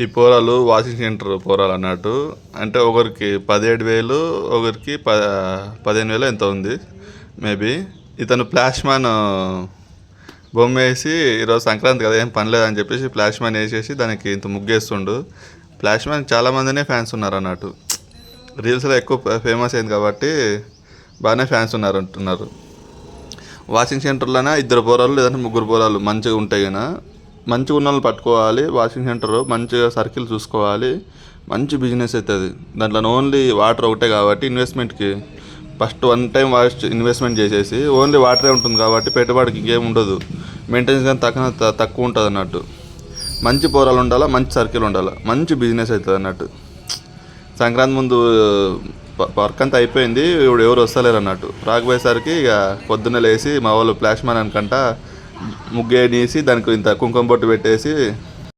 ఈ పోరాలు washing centre పోరాలు అన్నట్టు. అంటే ఒకరికి పదిహేడు వేలు ఒకరికి ప పదిహేను వేలు ఎంత ఉంది? మేబీ ఇతను ప్లాష్మాన్ బొమ్మ వేసి ఈరోజు సంక్రాంతి కదా ఏం పని లేదని చెప్పేసి ప్లాష్మాన్ వేసేసి దానికి ఇంత ముగ్గేస్తుండు. ప్లాష్మాన్ చాలామందినే ఫ్యాన్స్ ఉన్నారు అన్నట్టు. రీల్స్లో ఎక్కువ ఫేమస్ అయింది కాబట్టి బాగానే ఫ్యాన్స్ ఉన్నారు అంటున్నారు. వాషింగ్ సెంటర్లోనే ఇద్దరు పోరాలు లేదంటే ముగ్గురు పోరాలు మంచిగా ఉంటాయి కదా. మంచిగా ఉన్న వాళ్ళు పట్టుకోవాలి వాషింగ్ సెంటర్ మంచిగా సర్కిల్ చూసుకోవాలి. మంచి బిజినెస్ అవుతుంది దాంట్లో ఓన్లీ వాటర్ ఒకటే కాబట్టి ఇన్వెస్ట్మెంట్కి first one time wash investment చేసేసి ఓన్లీ వాటరే ఉంటుంది కాబట్టి పెట్టుబడికి ఇంకేం ఉండదు. మెయింటెనెన్స్ కానీ తక్కువ త- తక్కువ ఉంటుంది అన్నట్టు. మంచి పోరాలు ఉండాలా మంచి సర్కిల్ ఉండాలి. మంచి బిజినెస్ అవుతుంది అన్నట్టు. సంక్రాంతి ముందు వర్క్ అంతా అయిపోయింది ఇప్పుడు ఎవరు వస్తలేరు అన్నట్టు. రాకపోయేసరికి ఇక పొద్దున్నే లేచి మా వాళ్ళు ప్లాష్మాన్ అనుకుంటా ముగ్గేనేసి దానికి ఇంత కుంకుమ బొట్టు పెట్టేసి